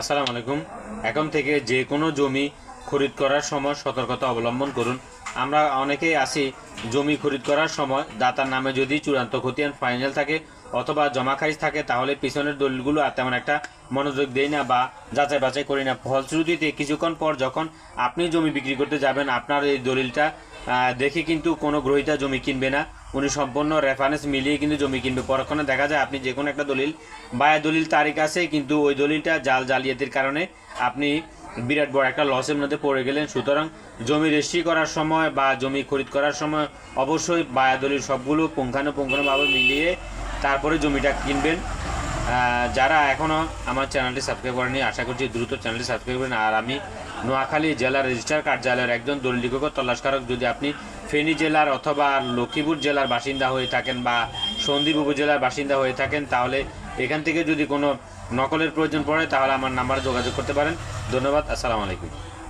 আসসালামু আলাইকুম। এখন থেকে যে কোনো জমি খরিদ করার সময় সতর্কতা অবলম্বন করুন। আমরা অনেকেই আছি জমি খরিদ করার সময় দাতার নামে যদি চূড়ান্ত খতিয়ান ফাইনাল থাকে অথবা জমা খারিজ থাকে তাহলে পিছনের দলিলগুলো আর তেমন একটা মনোযোগ দেই না বা যাচাই বাছাই করি না। ফলশ্রুতিতে কিছুক্ষণ পর যখন আপনি জমি বিক্রি করতে যাবেন, আপনার এই দলিলটা দেখে কিন্তু কোনো গ্রহিতা জমি কিনবে না। উনি সম্পূর্ণ রেফারেন্স মিলিয়ে কিন্তু জমি কিনবে। পরক্ষণে দেখা যায় আপনি যে কোনো একটা দলিল, বায়া দলিল তারিখ আছে, কিন্তু ওই দলিলটা জাল জালিয়াতির কারণে আপনি বিরাট বড় একটা লসের মধ্যে পড়ে গেলেন। সুতরাং জমি রেজিস্ট্রি করার সময় বা জমি খরিদ করার সময় অবশ্যই বায়া দলিল সবগুলো পুঙ্খানুপুঙ্খানুভাবে মিলিয়ে তারপরে জমিটা কিনবেন। যারা এখনও আমার চ্যানেলটি সাবস্ক্রাইব করেনি, আশা করছি দ্রুত চ্যানেলটি সাবস্ক্রাইব করেন আর আমি নোয়াখালী জেলা রেজিস্ট্রার কার্যালয়ের একজন দলিলিকক তল্লাশকারক, যদি আপনি ফেনী জেলার অথবা লক্ষ্মীপুর জেলার বাসিন্দা হয়ে থাকেন বা সন্দ্বীপ উপজেলার বাসিন্দা হয়ে থাকেন, তাহলে এখান থেকে যদি কোনো নকলের প্রয়োজন পড়ে, তাহলে আমার নাম্বারে যোগাযোগ করতে পারেন। ধন্যবাদ, আসসালামু আলাইকুম।